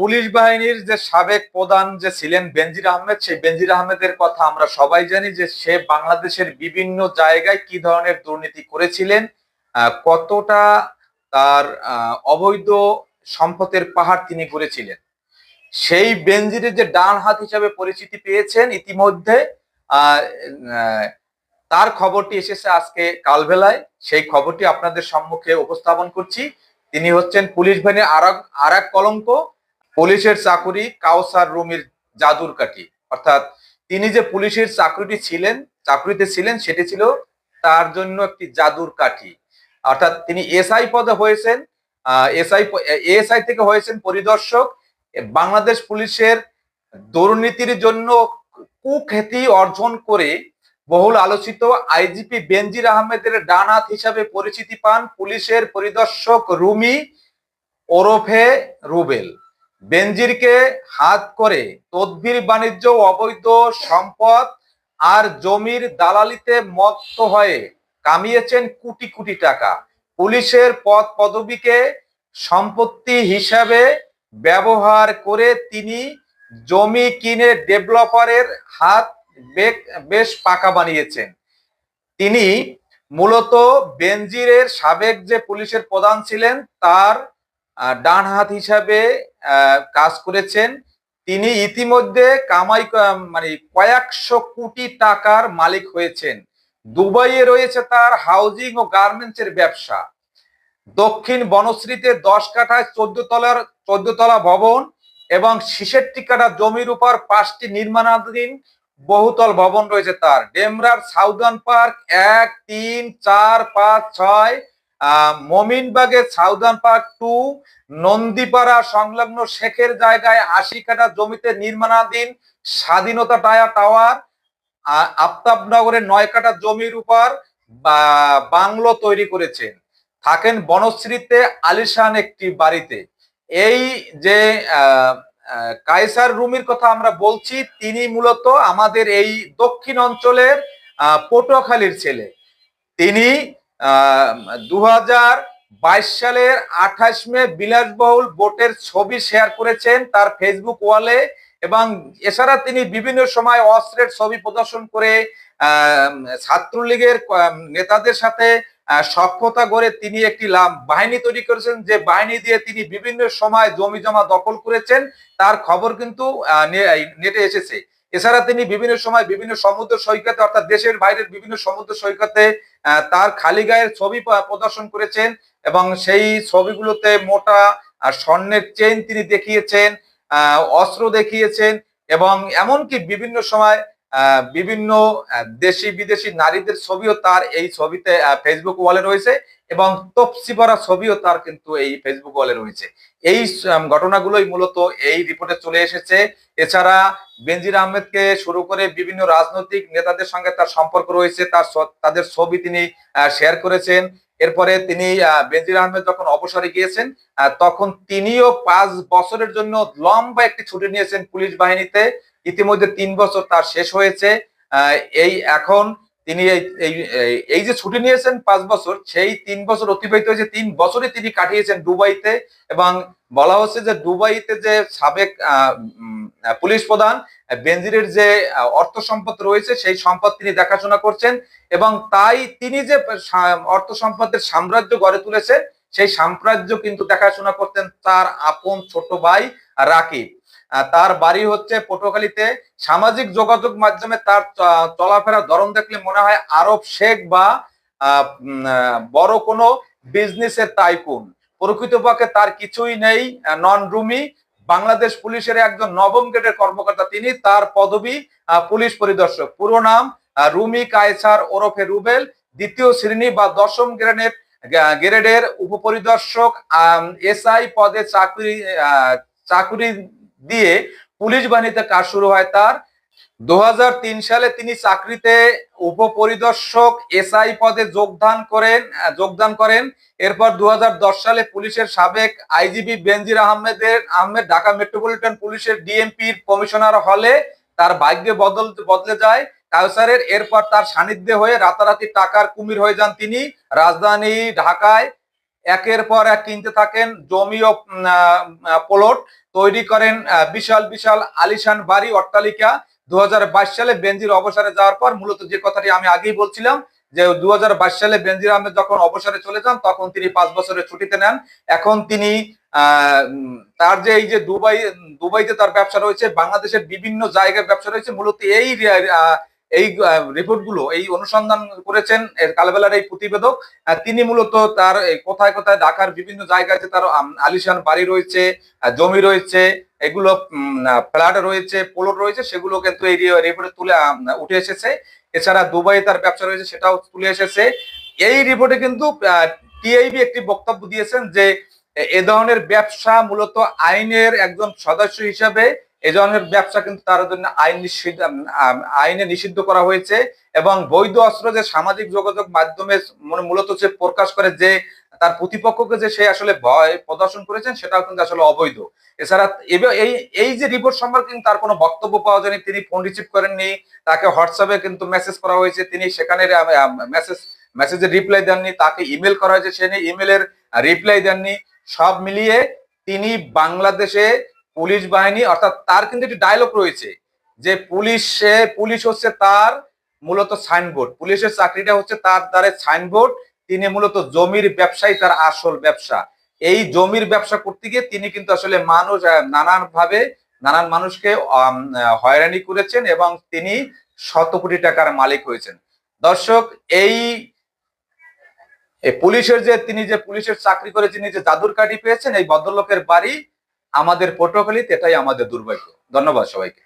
Police বাহিনীর যে সাবেক প্রধান যে ছিলেন বেনজির আহমেদ, সেই বেনজির আহমেদের কথা আমরা সবাই জানি যে সে বাংলাদেশের বিভিন্ন জায়গায় কি ধরনের দুর্নীতি করেছিলেন কতটা তার অবৈধ সম্পদের পাহাড় তিনি করেছিলেন সেই বেনজিরের যে ডান হাত হিসাবে পরিচিতি পেয়েছেন ইতিমধ্যে তার খবরটি এসেছে আজকে কালবেলায়। সেই খবরটি আপনাদের সম্মুখে উপস্থাপন করছি। তিনি হচ্ছেন পুলিশ বাহিনীর আর এক কলঙ্ক। পুলিশের চাকুরি কাউসার রুমির জাদুর কাঠি। অর্থাৎ তিনি যে পুলিশের চাকরিটি ছিলেন, চাকরিতে ছিলেন, সেটি ছিল তার জন্য একটি জাদুর কাঠি। অর্থাৎ তিনি এসআই পদে হয়েছেন এসআই এএসআই থেকে হয়েছেন পরিদর্শক। বাংলাদেশ পুলিশের দুর্নীতির জন্য কুখ্যাতি অর্জন করে বহুল আলোচিত আইজিপি বেনজির আহমেদের ডানাত হিসাবে পরিচিতি পান পুলিশের পরিদর্শক রুমি ওরফে রুবেল। বেনজিরকে হাত করে তদবির বাণিজ্য অবৈধ সম্পদ আর জমির দালালিতে মত্ত হয়ে কামিয়েছেন কোটি কোটি টাকা। পুলিশের পদ পদবীকে সম্পত্তি হিসাবে ব্যবহার করে তিনি জমি কিনে ডেভেলপারের হাত বেশ পাকা বানিয়েছেন। তিনি মূলত বেনজিরের সাবেক যে পুলিশের প্রধান ছিলেন, তার ডান হাত হিসাবে কাজ করেছেন। তিনি ইতিমধ্যে কামাই মানে কয়েকশো কোটি টাকার মালিক হয়েছেন। দুবাইয়ে রয়েছে তার হাউজিং ও গার্মেন্টসের ব্যবসা। দক্ষিণ বনশ্রীতে দশ কাঠায় চোদ্দ তলার, চোদ্দ তলা ভবন এবং ছিষট্টি কাঠা জমির উপর পাঁচটি নির্মাণাধীন বহুতল ভবন রয়েছে তার। ডেমরার সাউদার্ন পার্ক এক, তিন, চার, পাঁচ, ছয় মমিনবাগের সাউদান পার্ক টু, নন্দীপাড়া সংলগ্ন শেখের জায়গায় আশি কাঠা জমিতে নির্মাণাধীন স্বাধীনতা টায়ার টাওয়ার আফতাবনগরের নয় কাঠা জমির উপর বাংলো তৈরি করেছেন। থাকেন বনশ্রীতে আলিশান একটি বাড়িতে। এই যে কায়সার রুমির কথা আমরা বলছি, তিনি মূলত আমাদের এই দক্ষিণ অঞ্চলের পটুয়াখালীর ছেলে। তিনি দু বাইশ সালের আঠাশ মে বিলাসবহুল বোটের ছবি শেয়ার করেছেন তার ফেসবুক ওয়ালে এবং এছাড়া তিনি বিভিন্ন সময় অস্ত্রের ছবি প্রদর্শন করে ছাত্রলীগের নেতাদের সাথে সক্ষতা গড়ে তিনি একটি বাহিনী তৈরি করেছেন যে বাহিনী দিয়ে তিনি বিভিন্ন সময় জমি জমা দখল করেছেন। তার খবর কিন্তু নেটে এসেছে। এছাড়া তিনি বিভিন্ন সময় বিভিন্ন সমুদ্র সৈকতে, অর্থাৎ দেশের বাইরের বিভিন্ন সমুদ্র সৈকতে তার খালি গায়ের ছবি প্রদর্শন করেছেন এবং সেই ছবিগুলোতে মোটা স্বর্ণের চেন তিনি দেখিয়েছেন অস্ত্র দেখিয়েছেন এবং এমনকি বিভিন্ন সময় বিভিন্ন দেশি বিদেশি নারীদের ছবিও তার এই ছবিতে ফেসবুক ওয়ালে রয়েছে এবং তপসি ভরা ছবিও তার কিন্তু এই ফেসবুক ওয়ালে রয়েছে। এই ঘটনাগুলোই মূলত এই রিপোর্টে চলে এসেছে। এছাড়া বেনজির আহমেদকে শুরু করে বিভিন্ন রাজনৈতিক নেতাদের সঙ্গে তার সম্পর্ক রয়েছে, তার তাদের ছবি তিনি শেয়ার করেছেন। এরপরে তিনি বেনজির আহমেদ যখন অবসরে গিয়েছেন তখন তিনিও পাঁচ বছরের জন্য লম্বা একটি ছুটি নিয়েছেন পুলিশ বাহিনীতে। ইতিমধ্যে তিন বছর তার শেষ হয়েছে। এই এখন তিনি এই যে ছুটি নিয়েছেন পাঁচ বছর, সেই তিন বছর অতিবাহিত হয়েছে। তিন বছরই তিনি কাটিয়েছেন দুবাইতে এবং বলা হচ্ছে যে দুবাইতে যে সাবেক পুলিশ প্রধান বেনজিরের যে অর্থ সম্পদ রয়েছে, সেই সম্পদ তিনি দেখাশোনা করছেন এবং তাই তিনি যে অর্থ সম্পদের সাম্রাজ্য গড়ে তুলেছেন, সেই সাম্রাজ্য কিন্তু দেখাশোনা করতেন তার আপন ছোট ভাই রাকিব। তার বাড়ি হচ্ছে পটুয়াখালীতে। সামাজিক যোগাযোগ মাধ্যমে তার চলাফেরা ধরন দেখলে মনে হয় আরব শেখ বা বড় কোনো বিজনেসের টাইকুন প্রকৃতপক্ষে তার কিছুই নেই নন রুমি বাংলাদেশ পুলিশের একজন নবম গ্রেডের কর্মকর্তা তিনি, তার পদবি পুলিশ পরিদর্শক। পুরো নাম রুমি কায়সার ওরফে রুবেল। দ্বিতীয় শ্রেণি বা দশম গ্রেডের গ্রেডের উপপরিদর্শক এসআই পদে চাকরি চাকরি দিয়ে পুলিশ বাহিনীতে কাজ শুরু হয় তার। দুহাজার তিন সালে তিনি চাকরিতে উপপরিদর্শক এসআই পদে যোগদান করেন যোগদান করেন। এরপর দুহাজার দশ সালে পুলিশের সাবেক আইজিপি বেনজির আহমেদের, আহমেদ ঢাকা মেট্রোপলিটন পুলিশের ডিএমপির কমিশনার হলে তার ভাগ্যে বদল, বদলে যায়। কাউসারের এরপর তার সান্নিধ্যে হয়ে রাতারাতি টাকার কুমির হয়ে যান তিনি। রাজধানী ঢাকায় একের পর এক কিনতে থাকেন, জমি ও প্লট তৈরি করেন বিশাল বিশাল আলিশান বাড়ি অট্টালিকা। দু হাজার বাইশ সালে বেনজির অবসরে যাওয়ার পর মূলত যে কথাটি আমি আগেই বলছিলাম, যে দু হাজার বাইশ সালে বেনজির আহমেদ যখন অবসরে চলে যান, তখন তিনি পাঁচ বছরের ছুটিতে নেন। এখন তিনি তার যে এই যে দুবাই, দুবাইতে তার ব্যবসা রয়েছে, বাংলাদেশের বিভিন্ন জায়গায় ব্যবসা রয়েছে, মূলত এই এই রিপোর্টগুলো এই অনুসন্ধান করেছেন এর কালবেলার এই প্রতিবেদক তিনি মূলত তার কোথায় কোথায় ঢাকার বিভিন্ন জায়গায় তার আলিশান বাড়ি রয়েছে জমি রয়েছে, এগুলো ফ্ল্যাট রয়েছে, পোলট রয়েছে, সেগুলো কিন্তু এই রিপোর্টে তুলে উঠে এসেছে। এছাড়া দুবাই তার ব্যবসা রয়েছে, সেটাও তুলে এসেছে। এই রিপোর্টে কিন্তু টিআইবি একটি বক্তব্য দিয়েছেন যে, এ ধরনের ব্যবসা মূলত আইনের একজন সদস্য হিসাবে এ ধরনের ব্যবসা কিন্তু তার জন্য আইন নিষিদ্ধ আইনে নিষিদ্ধ করা হয়েছে এবং বৈধ অস্ত্র যে সামাজিক যোগাযোগ মাধ্যমে মূল- মূলত সে প্রকাশ করে যে তার প্রতিপক্ষকে যে সে আসলে ভয় প্রদর্শন করেছেন সেটাও কিন্তু আসলে অবৈধ। এছাড়া এই এই যে রিপোর্ট সম্পর্কে কিন্তু তার কোনো বক্তব্য পাওয়া যায়নি, তিনি ফোন রিসিভ করেননি, তাকে হোয়াটসঅ্যাপে কিন্তু মেসেজ করা হয়েছে, তিনি সেখানে মেসেজ মেসেজের রিপ্লাই দেননি, তাকে ইমেল করা হয়েছে, সে ইমেলের রিপ্লাই দেননি। সব মিলিয়ে তিনি বাংলাদেশে পুলিশ বাহিনী, অর্থাৎ তার কিন্তু একটি ডায়লগ রয়েছে যে পুলিশে, পুলিশ হচ্ছে তার মূলত সাইনবোর্ড পুলিশের চাকরিটা হচ্ছে তার দ্বারে সাইনবোর্ড তিনি মূলত জমির ব্যবসায়ী, তার আসল ব্যবসা। এই জমির ব্যবসা করতে গিয়ে তিনি কিন্তু আসলে মানুষ নানান ভাবে নানান মানুষকে হয়রানি করেছেন এবং তিনি শত কোটি টাকার মালিক হয়েছেন। দর্শক, এই পুলিশের যে, তিনি যে পুলিশের চাকরি করে যিনি যে জাদুর কাঠি পেয়েছেন, এই ভদ্রলোকের বাড়ি আমাদের পটুয়াখালীতে এটাই আমাদের দুর্ভাগ্য। ধন্যবাদ সবাইকে।